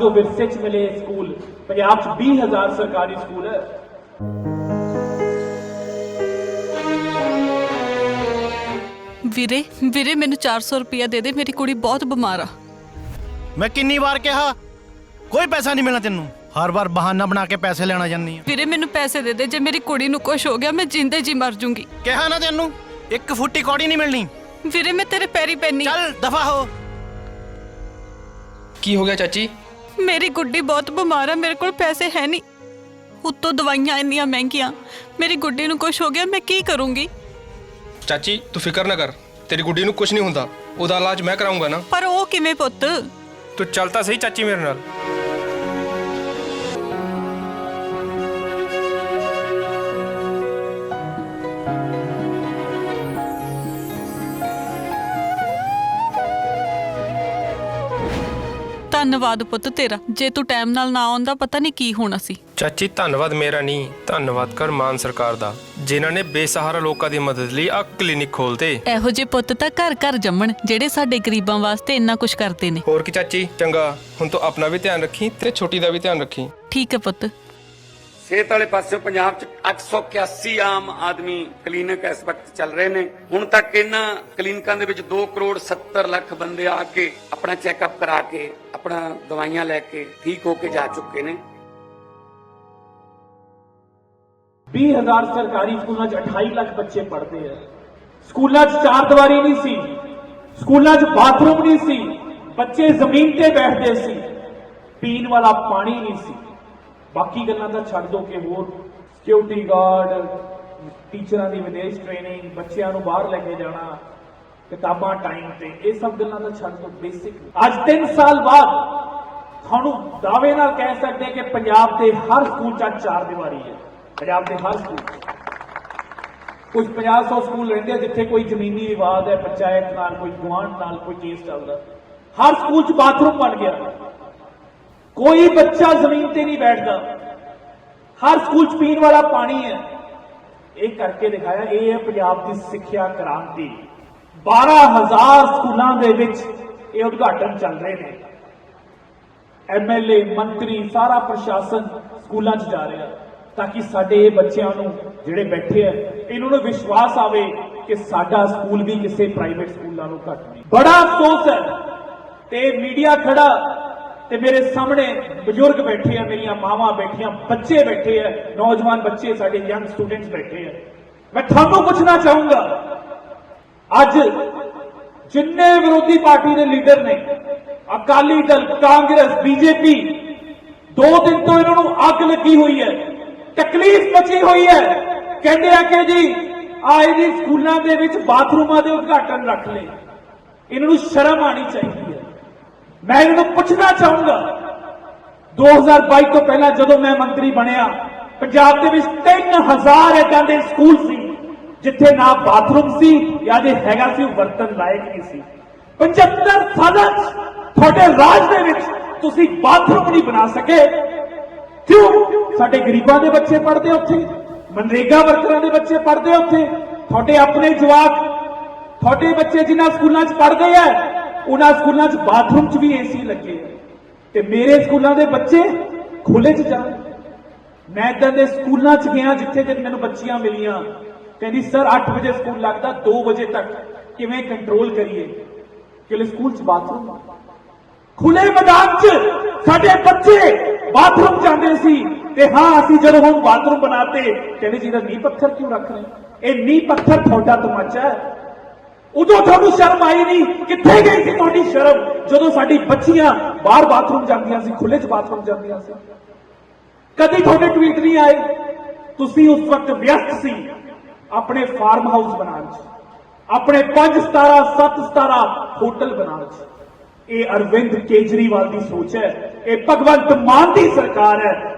ਜੋ ਵਿਰਸੇ 'ਚ ਮਿਲੇ ਸਕੂਲ ਪੰਜਾਬ 'ਚ 20000 ਸਰਕਾਰੀ ਸਕੂਲ ਹੈ। ਵੀਰੇ ਵੀਰੇ ਮੈਨੂੰ 400 ਰੁਪਇਆ ਦੇ ਦੇ ਮੇਰੀ ਕੁੜੀ ਬਹੁਤ ਬਿਮਾਰ ਆ। ਮੈਂ ਕਿੰਨੀ ਵਾਰ ਕਿਹਾ ਕੋਈ ਪੈਸਾ ਨਹੀਂ ਮਿਲਣਾ ਤੈਨੂੰ। ਹਰ ਵਾਰ ਬਹਾਨਾ ਬਣਾ ਕੇ ਪੈਸੇ ਲੈਣਾ ਜਾਂਦੀ ਆ। ਵੀਰੇ ਮੈਨੂੰ ਪੈਸੇ ਦੇ ਦੇ ਜੇ ਮੇਰੀ ਕੁੜੀ ਨੂੰ ਕੁਝ ਹੋ ਗਿਆ ਮੈਂ ਜਿੰਦੇ ਜੀ ਮਰ ਜੂੰਗੀ। ਕਿਹਾ ਨਾ ਤੈਨੂੰ ਇੱਕ ਫੁੱਟੀ ਕੌੜੀ ਨਹੀਂ ਮਿਲਣੀ। ਵੀਰੇ ਮੈਂ ਤੇਰੇ ਪੈਰੀ ਪੈਣੀ ਚੱਲ ਦਫਾ ਹੋ। ਕੀ ਹੋ ਗਿਆ ਚਾਚੀ? ਮੇਰੀ ਗੁੱਡੀ ਬਹੁਤ ਬਿਮਾਰ ਆ ਮੇਰੇ ਕੋਲ ਪੈਸੇ ਹੈ ਨਹੀਂ। ਉੱਤੋਂ ਦਵਾਈਆਂ ਇੰਨੀਆਂ ਮਹਿੰਗੀਆਂ ਮੇਰੀ ਗੁੱਡੀ ਨੂੰ ਕੁਝ ਹੋ ਗਿਆ ਮੈਂ ਕੀ ਕਰੂੰਗੀ? ਚਾਚੀ ਤੂੰ ਫਿਕਰ ਨਾ ਕਰ ਤੇਰੀ ਗੁੱਡੀ ਨੂੰ ਕੁਝ ਨਹੀਂ ਹੁੰਦਾ ਉਹਦਾ ਇਲਾਜ ਮੈਂ ਕਰਾਉਂਗਾ ਨਾ। ਪਰ ਉਹ ਕਿਵੇਂ ਪੁੱਤ? ਤੂੰ ਚੱਲ ਤਾਂ ਸਹੀ ਚਾਚੀ ਮੇਰੇ ਨਾਲ। ਧੰਨਵਾਦ ਪੁੱਤ ਤੇਰਾ। ਜੇ ਤੂੰ ਟਾਈਮ ਨਾਲ ਨਾ ਆਉਂਦਾ ਪਤਾ ਨਹੀਂ ਕੀ ਹੋਣਾ ਸੀ। ਚਾਚੀ ਧੰਨਵਾਦ ਮੇਰਾ ਨਹੀਂ ਧੰਨਵਾਦ ਕਰ ਮਾਨ ਸਰਕਾਰ ਦਾ ਜਿਨ੍ਹਾਂ ਨੇ ਬੇਸਹਾਰਾ ਲੋਕਾਂ ਦੀ ਮਦਦ ਲਈ ਆ ਕਲੀਨਿਕ ਖੋਲਤੇ ਇਹੋ ਜਿਹੇ ਪੁੱਤ ਤਾਂ ਘਰ ਘਰ ਜੰਮਣ ਜਿਹੜੇ ਸਾਡੇ ਗਰੀਬਾਂ ਵਾਸਤੇ ਇੰਨਾ ਕੁਝ ਕਰਦੇ ਨੇ। ਹੋਰ ਕੀ ਚਾਚੀ ਚੰਗਾ ਹੁਣ ਤੂੰ ਆਪਣਾ ਵੀ ਧਿਆਨ ਰੱਖੀ ਤੇ ਛੋਟੀ ਦਾ ਵੀ ਧਿਆਨ ਰੱਖੀ। ਠੀਕ ਹੈ ਪੁੱਤ। ਸਿਹਤ ਵਾਲੇ ਪਾਸੇ ਪੰਜਾਬ 'ਚ 881 ਆਮ ਆਦਮੀ ਕਲੀਨਿਕ ਇਸ ਵਕਤ ਚੱਲ ਰਹੇ ਨੇ। ਹੁਣ ਤੱਕ ਇਹਨਾਂ ਕਲੀਨਿਕਾਂ ਦੇ ਵਿੱਚ 2 ਕਰੋੜ 70 ਲੱਖ ਬੰਦੇ ਆ ਕੇ ਆਪਣਾ ਚੈੱਕਅਪ ਕਰਾ ਕੇ, ਆਪਣਾ ਦਵਾਈਆਂ ਲੈ ਕੇ ਠੀਕ ਹੋ ਕੇ ਜਾ ਚੁੱਕੇ ਨੇ। 20000 ਸਰਕਾਰੀ ਸਕੂਲਾਂ 'ਚ 28 ਲੱਖ ਬੱਚੇ ਪੜ੍ਹਦੇ ਆ। ਸਕੂਲਾਂ 'ਚ ਚਾਰ ਦੀਵਾਰੀ ਨਹੀਂ ਸੀ। ਸਕੂਲਾਂ 'ਚ ਬਾਥਰੂਮ ਨਹੀਂ ਸੀ। ਬੱਚੇ ਜ਼ਮੀਨ ਤੇ ਬੈਠਦੇ ਸੀ। ਪੀਣ ਵਾਲਾ ਪਾਣੀ ਨਹੀਂ ਸੀ। ਬਾਕੀ ਗੱਲਾਂ ਤਾਂ ਛੱਡ ਦੋ ਕਿ ਹੋਰ ਸਿਕਿਉਰਿਟੀ ਗਾਰਡ ਟੀਚਰਾਂ ਦੀ ਵਿਦੇਸ਼ ਟ੍ਰੇਨਿੰਗ ਬੱਚਿਆਂ ਨੂੰ ਬਾਹਰ ਲੈ ਕੇ ਜਾਣਾ, ਕਿਤਾਬਾਂ ਟਾਈਮ ਤੇ, ਇਹ ਸਭ ਗੱਲਾਂ ਤਾਂ ਛੱਡ ਦੋ ਬੇਸਿਕ ਅੱਜ 3 ਸਾਲ ਬਾਅਦ ਤੁਹਾਨੂੰ ਦਾਅਵੇ ਨਾਲ ਕਹਿ ਸਕਦੇ ਕਿ ਪੰਜਾਬ ਦੇ ਹਰ ਸਕੂਲ 'ਚ ਅੱਜ ਚਾਰ ਦੀਵਾਰੀ ਹੈ। ਪੰਜਾਬ ਦੇ ਹਰ ਸਕੂਲ 'ਚ। ਕੁਝ 50 ਸਕੂਲ ਰਹਿੰਦੇ ਆ ਜਿੱਥੇ ਕੋਈ ਜ਼ਮੀਨੀ ਵਿਵਾਦ ਹੈ, ਪੰਚਾਇਤ ਨਾਲ, ਕੋਈ ਗੁਆਂਢ ਨਾਲ, ਕੋਈ ਕੇਸ ਚੱਲਦਾ। ਹਰ ਸਕੂਲ 'ਚ ਬਾਥਰੂਮ ਬਣ ਗਿਆ। ਕੋਈ ਬੱਚਾ ਜ਼ਮੀਨ ਤੇ ਨਹੀਂ ਬੈਠਦਾ। ਹਰ ਸਕੂਲ 'ਚ ਪੀਣ ਵਾਲਾ ਪਾਣੀ ਹੈ। ਇਹ ਕਰਕੇ ਦਿਖਾਇਆ, ਇਹ ਹੈ ਪੰਜਾਬ ਦੀ ਸਿੱਖਿਆ ਕ੍ਰਾਂਤੀ। 12000 ਸਕੂਲਾਂ ਦੇ ਵਿੱਚ ਇਹ ਉਦਘਾਟਨ ਚੱਲ ਰਹੇ ਨੇ। ਐਮਐਲਏ ਮੰਤਰੀ, ਸਾਰਾ ਪ੍ਰਸ਼ਾਸਨ ਸਕੂਲਾਂ 'ਚ ਜਾ ਰਿਹਾ ਤਾਂ ਕਿ ਸਾਡੇ ਇਹ ਬੱਚਿਆਂ ਨੂੰ ਜਿਹੜੇ ਬੈਠੇ ਆ, ਇਹਨਾਂ ਨੂੰ ਵਿਸ਼ਵਾਸ ਆਵੇ ਕਿ ਸਾਡਾ ਸਕੂਲ ਵੀ ਕਿਸੇ ਪ੍ਰਾਈਵੇਟ ਸਕੂਲ ਨਾਲੋਂ ਘੱਟ ਨਹੀਂ। ਬੜਾ ਅਫਸੋਸ ਹੈ ਤੇ ਮੀਡੀਆ ਖੜਾ ਤੇ ਮੇਰੇ ਸਾਹਮਣੇ ਬਜ਼ੁਰਗ ਬੈਠੇ ਆ, ਮੇਰੀਆਂ ਮਾਵਾਂ ਬੈਠੀਆਂ, ਬੱਚੇ ਬੈਠੇ ਆ, ਨੌਜਵਾਨ ਬੱਚੇ, ਸਾਡੇ ਯੰਗ ਸਟੂਡੈਂਟਸ ਬੈਠੇ ਆ। ਮੈਂ ਤੁਹਾਨੂੰ ਪੁੱਛਣਾ ਚਾਹੂੰਗਾ, ਅੱਜ ਜਿੰਨੇ ਵਿਰੋਧੀ ਪਾਰਟੀ ਦੇ ਲੀਡਰ ਨੇ, ਅਕਾਲੀ ਦਲ, ਕਾਂਗਰਸ, ਬੀਜੇਪੀ, ਦੋ ਦਿਨ ਤੋਂ ਇਹਨਾਂ ਨੂੰ ਅੱਗ ਲੱਗੀ ਹੋਈ ਹੈ, ਤਕਲੀਫ ਮਚੀ ਹੋਈ ਹੈ। ਕਹਿੰਦੇ ਆ ਕਿ ਜੀ, ਆਏ ਜੀ ਸਕੂਲਾਂ ਦੇ ਵਿੱਚ ਬਾਥਰੂਮਾਂ ਦੇ ਉਦਘਾਟਨ ਰੱਖ ਲਏ। ਇਹਨਾਂ ਨੂੰ ਸ਼ਰਮ ਆਣੀ ਚਾਹੀਦੀ ਮੈਂ ਇਹਨਾਂ ਨੂੰ ਪੁੱਛਣਾ ਚਾਹੂੰਗਾ। 2022 ਤੋਂ ਪਹਿਲਾਂ ਜਦੋਂ ਮੈਂ ਮੰਤਰੀ ਬਣਿਆ, ਪੰਜਾਬ ਦੇ ਵਿੱਚ 3000 ਏਦਾਂ ਦੇ ਸਕੂਲ ਸੀ, ਜਿੱਥੇ ਨਾ ਬਾਥਰੂਮ ਸੀ, ਜਾਂ ਜੇ ਹੈਗਾ ਸੀ, ਉਹ ਵਰਤਨ ਲਾਇਕ ਨਹੀਂ ਸੀ। 75 ਸਾਲਾਂ ਤੁਹਾਡੇ ਰਾਜ ਦੇ ਵਿੱਚ ਤੁਸੀਂ ਬਾਥਰੂਮ ਨਹੀਂ ਬਣਾ ਸਕੇ। ਕਿਉਂ? ਸਾਡੇ ਗਰੀਬਾਂ ਦੇ ਬੱਚੇ ਪੜ੍ਹਦੇ ਉੱਥੇ, ਮਨਰੇਗਾ ਵਰਕਰਾਂ ਦੇ ਬੱਚੇ ਪੜ੍ਹਦੇ ਉੱਥੇ, ਤੁਹਾਡੇ ਆਪਣੇ ਜਵਾਕ, ਤੁਹਾਡੇ ਬੱਚੇ ਜਿਨ੍ਹਾਂ ਸਕੂਲਾਂ 'ਚ ਪੜ੍ਹਦੇ ਆ ਉਹਨਾਂ ਸਕੂਲਾਂ 'ਚ ਬਾਥਰੂਮ 'ਚ ਵੀ ਏਸੀ ਲੱਗੇ। ਤੇ ਮੇਰੇ ਸਕੂਲਾਂ ਦੇ ਬੱਚੇ ਖੁੱਲੇ 'ਚ ਜਾਣ। ਮੈਂ ਇਦਾਂ ਦੇ ਸਕੂਲਾਂ 'ਚ ਗਿਆ ਜਿੱਥੇ ਤੇ ਮੈਨੂੰ ਬੱਚੀਆਂ ਮਿਲੀਆਂ। ਕਹਿੰਦੀ, ਸਰ 8 ਵਜੇ ਸਕੂਲ ਲੱਗਦਾ 2 ਵਜੇ ਤੱਕ। ਕਿਵੇਂ ਕੰਟਰੋਲ ਕਰੀਏ? ਕਿ ਸਕੂਲ 'ਚ ਬਾਥਰੂਮ ਖੁੱਲੇ ਮੈਦਾਨ 'ਚ ਸਾਡੇ ਬੱਚੇ ਬਾਥਰੂਮ ਜਾਂਦੇ ਸੀ। ਤੇ ਹਾਂ, ਅਸੀਂ ਜਦੋਂ ਹੁਣ ਬਾਥਰੂਮ ਬਣਾਤੇ, ਕਹਿੰਦੇ ਜੀ ਦਾ ਨੀਂਹ ਪੱਥਰ ਕਿਉਂ ਰੱਖ ਰਹੇ? ਇਹ ਨੀਂਹ ਪੱਥਰ ਤੁਹਾਡਾ ਤਮਾਚਾ ਹੈ। ਉਦੋਂ ਤੁਹਾਨੂੰ ਸ਼ਰਮ ਆਈ ਨਹੀਂ? ਕਿੱਥੇ ਗਈ ਸੀ ਤੁਹਾਡੀ ਸ਼ਰਮ? ਜਦੋਂ ਸਾਡੀ ਬੱਚੀਆਂ ਬਾਹਰ ਬਾਥਰੂਮ ਜਾਂਦੀਆਂ ਸੀ ਖੁੱਲੇ 'ਚ ਬਾਥਰੂਮ ਜਾਂਦੀਆਂ ਸੀ। ਕਦੀ ਤੁਹਾਡੇ ਟਵੀਟ ਨਹੀਂ ਆਏ? ਤੁਸੀਂ ਉਸ ਵਕਤ ਵਿਅਸਤ ਸੀ ਆਪਣੇ ਫਾਰਮ ਹਾਊਸ ਬਣਾਉਣ 'ਚ, ਆਪਣੇ 5 17 7 17 ਹੋਟਲ ਬਣਾਉਣ 'ਚ। ਇਹ ਅਰਵਿੰਦ ਕੇਜਰੀਵਾਲ ਦੀ ਸੋਚ ਹੈ, ਇਹ ਭਗਵੰਤ ਮਾਨ ਦੀ ਸਰਕਾਰ ਹੈ।